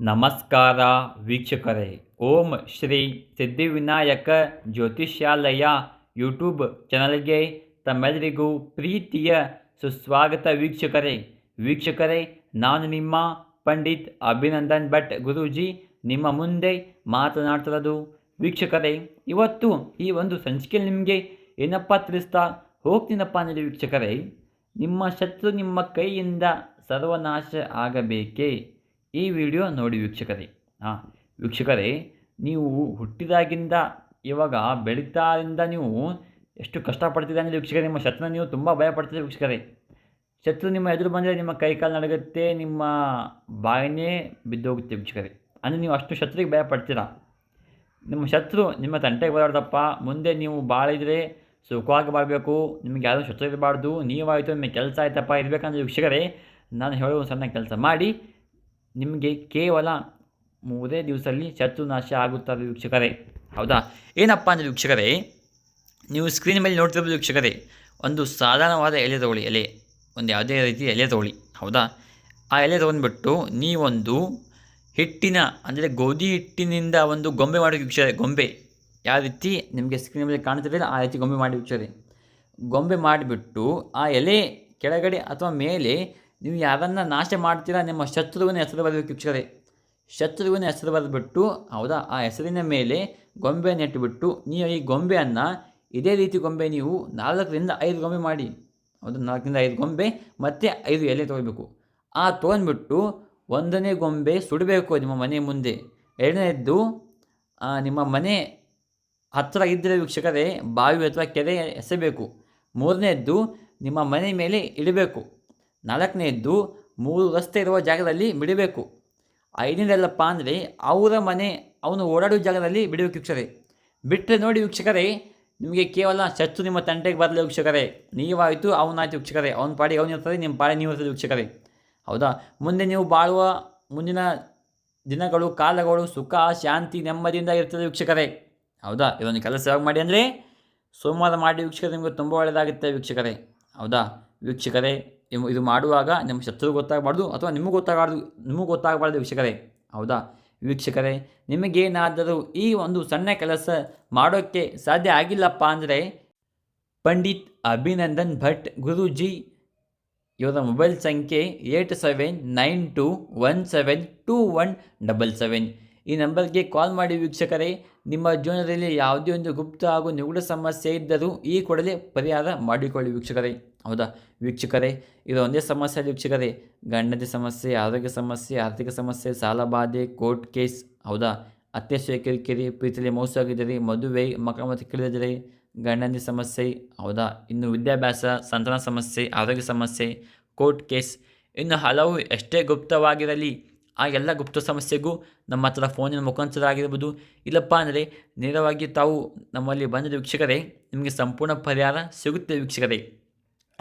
ನಮಸ್ಕಾರ ವೀಕ್ಷಕರೇ. ಓಂ ಶ್ರೀ ಸಿದ್ಧಿವಿನಾಯಕ ಜ್ಯೋತಿಷ್ಯಾಲಯ ಯೂಟ್ಯೂಬ್ ಚಾನಲ್ಗೆ ತಮ್ಮೆಲ್ಲರಿಗೂ ಪ್ರೀತಿಯ ಸುಸ್ವಾಗತ ವೀಕ್ಷಕರೇ. ವೀಕ್ಷಕರೇ, ನಾನು ನಿಮ್ಮ ಪಂಡಿತ್ ಅಭಿನಂದನ್ ಭಟ್ ಗುರೂಜಿ ನಿಮ್ಮ ಮುಂದೆ ಮಾತನಾಡ್ತಿರೋದು ವೀಕ್ಷಕರೇ, ಇವತ್ತು ಈ ಒಂದು ಸಂಚಿಕೆಯಲ್ಲಿ ನಿಮಗೆ ಏನಪ್ಪ ತಿಳಿಸ್ತಾ ಹೋಗ್ತೀನಪ್ಪ ಅಂದರೆ ವೀಕ್ಷಕರೇ, ನಿಮ್ಮ ಶತ್ರು ನಿಮ್ಮ ಕೈಯಿಂದ ಸರ್ವನಾಶ ಆಗಬೇಕೇ? ಈ ವಿಡಿಯೋ ನೋಡಿ ವೀಕ್ಷಕರೇ. ಹಾಂ ವೀಕ್ಷಕರೇ, ನೀವು ಹುಟ್ಟಿದಾಗಿಂದ ಇವಾಗ ಬೆಳೀತಾರಿಂದ ನೀವು ಎಷ್ಟು ಕಷ್ಟಪಡ್ತಿದ್ದೆ ಅಂದರೆ ವೀಕ್ಷಕರೇ, ನಿಮ್ಮ ಶತ್ರು ನೀವು ತುಂಬ ಭಯ ಪಡ್ತಿದ್ದೆ ವೀಕ್ಷಕರೇ. ಶತ್ರು ನಿಮ್ಮ ಎದುರು ಬಂದರೆ ನಿಮ್ಮ ಕೈ ಕಾಲು ನಡಗುತ್ತೆ, ನಿಮ್ಮ ಬಾಯಿನೇ ಬಿದ್ದೋಗುತ್ತೆ ವೀಕ್ಷಕರೇ. ಅಂದರೆ ನೀವು ಅಷ್ಟು ಶತ್ರುಗೆ ಭಯ ಪಡ್ತೀರಾ ನಿಮ್ಮ ಶತ್ರು ನಿಮ್ಮ ತಂಟೆಗೆ ಬರೋದಪ್ಪ ಮುಂದೆ ನೀವು ಬಾಳಿದರೆ ಸುಖವಾಗಿ ಬಾಳಬೇಕು. ನಿಮಗೆ ಯಾರೂ ಶತ್ರು ಇರಬಾರ್ದು. ನೀವಾಯಿತು, ನಿಮಗೆ ಕೆಲಸ ಆಯ್ತಪ್ಪ, ಇರಬೇಕಂದ್ರೆ ವೀಕ್ಷಕರೇ, ನಾನು ಹೇಳೋ ಒಂದು ಸಣ್ಣ ಕೆಲಸ. ಮಾಡಿ ನಿಮಗೆ ಕೇವಲ ಮೂರೇ ದಿವಸದಲ್ಲಿ ಶತ್ರುನಾಶ ಆಗುತ್ತದೆ ವೀಕ್ಷಕರೇ? ಹೌದಾ? ಏನಪ್ಪ ಅಂದರೆ ವೀಕ್ಷಕರೇ, ನೀವು ಸ್ಕ್ರೀನ್ ಮೇಲೆ ನೋಡ್ತಿರ್ಬೋದು ವೀಕ್ಷಕರೇ, ಒಂದು ಸಾಧಾರಣವಾದ ಎಲೆ ತಗೊಳ್ಳಿ ಎಲೆ, ಒಂದು ಯಾವುದೇ ರೀತಿ ಎಲೆ ತಗೊಳ್ಳಿ ಹೌದಾ? ಆ ಎಲೆ ತೊಗೊಂಡ್ಬಿಟ್ಟು ನೀವೊಂದು ಹಿಟ್ಟಿನ, ಅಂದರೆ ಗೋಧಿ ಹಿಟ್ಟಿನಿಂದ ಒಂದು ಗೊಂಬೆ ಮಾಡಿ ವೀಕ್ಷಕರೇ, ಗೊಂಬೆ. ಯಾವ ರೀತಿ? ನಿಮಗೆ ಸ್ಕ್ರೀನ್ ಮೇಲೆ ಕಾಣ್ತಿರಲಿಲ್ಲ, ಆ ರೀತಿ ಗೊಂಬೆ ಮಾಡಿ ವೀಕ್ಷಕರೇ. ಗೊಂಬೆ ಮಾಡಿಬಿಟ್ಟು ಆ ಎಲೆ ಕೆಳಗಡೆ ಅಥವಾ ಮೇಲೆ ನೀವು ಯಾರನ್ನು ನಾಶ ಮಾಡ್ತೀರಾ, ನಿಮ್ಮ ಶತ್ರುವಿನ ಹೆಸರು ಬರಬೇಕು ವೀಕ್ಷಕರೇ ಶತ್ರುವಿನ ಹೆಸರು ಬರೆದ್ಬಿಟ್ಟು, ಹೌದಾ? ಆ ಹೆಸರಿನ ಮೇಲೆ ಗೊಂಬೆಯನ್ನು ಇಟ್ಟುಬಿಟ್ಟು ನೀವು ಈ ಗೊಂಬೆಯನ್ನು, ಇದೇ ರೀತಿ ಗೊಂಬೆ ನೀವು ನಾಲ್ಕರಿಂದ ಐದು ಗೊಂಬೆ ಮಾಡಿ. ಹೌದು, ನಾಲ್ಕರಿಂದ ಐದು ಗೊಂಬೆ, ಮತ್ತು ಐದು ಎಲೆ ತೊಗೊಳ್ಬೇಕು ಆ ತೊಗೊಂಡ್ಬಿಟ್ಟು ಒಂದನೇ ಗೊಂಬೆ ಸುಡಬೇಕು ನಿಮ್ಮ ಮನೆ ಮುಂದೆ. ಎರಡನೇದ್ದು ನಿಮ್ಮ ಮನೆ ಹತ್ತಿರ ಇದ್ದರೆ ವೀಕ್ಷಕರೇ ಬಾವಿ ಅಥವಾ ಕೆರೆ ಎಸೆಬೇಕು. ಮೂರನೇದ್ದು, ನಿಮ್ಮ ಮನೆ ಮೇಲೆ ಇಡಬೇಕು. ನಾಲ್ಕನೇದ್ದು ಮೂರು ರಸ್ತೆ ಇರುವ ಜಾಗದಲ್ಲಿ ಬಿಡಬೇಕು. ಐದನೇದಲ್ಲಪ್ಪ ಅಂದರೆ ಅವರ ಮನೆ, ಅವನು ಓಡಾಡುವ ಜಾಗದಲ್ಲಿ ಬಿಡಬೇಕು ವೀಕ್ಷಕರೇ ಬಿಟ್ಟರೆ ನೋಡಿ ವೀಕ್ಷಕರೇ ನಿಮಗೆ ಕೇವಲ ಶತ್ರು ನಿಮ್ಮ ತಂಟೆಗೆ ಬರಲಿ ವೀಕ್ಷಕರೇ ನೀವಾಯಿತು, ಅವನಾಯ್ತು ವೀಕ್ಷಕರೇ ಅವನ ಪಾಡಿಗೆ ಅವನು ಇರ್ತದೆ, ನಿಮ್ಮ ಪಾಡಿ ನೀವು ಇರ್ತದೆ ವೀಕ್ಷಕರೇ ಹೌದಾ? ಮುಂದೆ ನೀವು ಬಾಳುವ ಮುಂದಿನ ದಿನಗಳು, ಕಾಲಗಳು ಸುಖ, ಶಾಂತಿ, ನೆಮ್ಮದಿಯಿಂದ ಇರ್ತದೆ ವೀಕ್ಷಕರೇ ಹೌದಾ? ಇದೊಂದು ಕೆಲಸ ಯಾವಾಗ ಮಾಡಿ ಅಂದರೆ, ಸೋಮವಾರ ಮಾಡಿ ವೀಕ್ಷಕರೇ ನಿಮಗೆ ತುಂಬ ಒಳ್ಳೆಯದಾಗುತ್ತೆ ವೀಕ್ಷಕರೇ ಹೌದಾ? ವೀಕ್ಷಕರೇ ಇದು ಮಾಡುವಾಗ ನಿಮ್ಮ ಶತ್ರು ಗೊತ್ತಾಗಬಾರ್ದು ಅಥವಾ ನಿಮಗೆ ಗೊತ್ತಾಗಬಾರ್ದು ನಿಮಗೆ ಗೊತ್ತಾಗಬಾರ್ದು ವೀಕ್ಷಕರೇ. ಹೌದಾ? ವೀಕ್ಷಕರೇ, ನಿಮಗೇನಾದರೂ ಈ ಒಂದು ಸಣ್ಣ ಕೆಲಸ ಮಾಡೋಕ್ಕೆ ಸಾಧ್ಯ ಆಗಿಲ್ಲಪ್ಪ ಅಂದರೆ ಪಂಡಿತ್ ಅಭಿನಂದನ್ ಭಟ್ ಗುರೂಜಿ ಇವರ ಮೊಬೈಲ್ ಸಂಖ್ಯೆ eight seven nine two one seven two one double seven. ಈ ನಂಬರ್ಗೆ ಕಾಲ್ ಮಾಡಿ ವೀಕ್ಷಕರೇ, ನಿಮ್ಮ ಜೀವನದಲ್ಲಿ ಯಾವುದೇ ಒಂದು ಗುಪ್ತ ಹಾಗೂ ನಿಗೂಢ ಸಮಸ್ಯೆ ಇದ್ದರೂ ಈ ಕೂಡಲೇ ಪರಿಹಾರ ಮಾಡಿಕೊಳ್ಳಿ ವೀಕ್ಷಕರೇ. ಹೌದಾ? ವೀಕ್ಷಕರೇ, ಇದು ಒಂದೇ ಸಮಸ್ಯೆ ವೀಕ್ಷಕರೇ ಗಂಡದ ಸಮಸ್ಯೆ, ಆರೋಗ್ಯ ಸಮಸ್ಯೆ, ಆರ್ಥಿಕ ಸಮಸ್ಯೆ, ಸಾಲ ಬಾಧೆ ಕೋರ್ಟ್ ಕೇಸ್ ಹೌದಾ? ಅತ್ಯ ಕಿರಿಕಿರಿ, ಪ್ರೀತಿಯಲ್ಲಿ ಮೋಸ ಆಗಿದ್ದೀರಿ, ಮದುವೆ ಮಕ್ಕಳ ಮತ್ತು ಕೇಳಿದರೆ ಗಂಡನ ಸಮಸ್ಯೆ, ಹೌದಾ? ಇನ್ನು ವಿದ್ಯಾಭ್ಯಾಸ, ಸಂತಾನ ಸಮಸ್ಯೆ, ಆರೋಗ್ಯ ಸಮಸ್ಯೆ ಕೋರ್ಟ್ ಕೇಸ್ ಇನ್ನು ಹಲವು ಎಷ್ಟೇ ಗುಪ್ತವಾಗಿರಲಿ, ಆ ಎಲ್ಲ ಗುಪ್ತ ಸಮಸ್ಯೆಗೂ ನಮ್ಮ ಹತ್ರ ಫೋನಿನ ಮುಖಾಂತರ ಆಗಿರ್ಬೋದು. ಇಲ್ಲಪ್ಪ ಅಂದರೆ, ನೇರವಾಗಿ ತಾವು ನಮ್ಮಲ್ಲಿ ಬಂದ ವೀಕ್ಷಕರೇ, ನಿಮಗೆ ಸಂಪೂರ್ಣ ಪರಿಹಾರ ಸಿಗುತ್ತೆ ವೀಕ್ಷಕರೇ.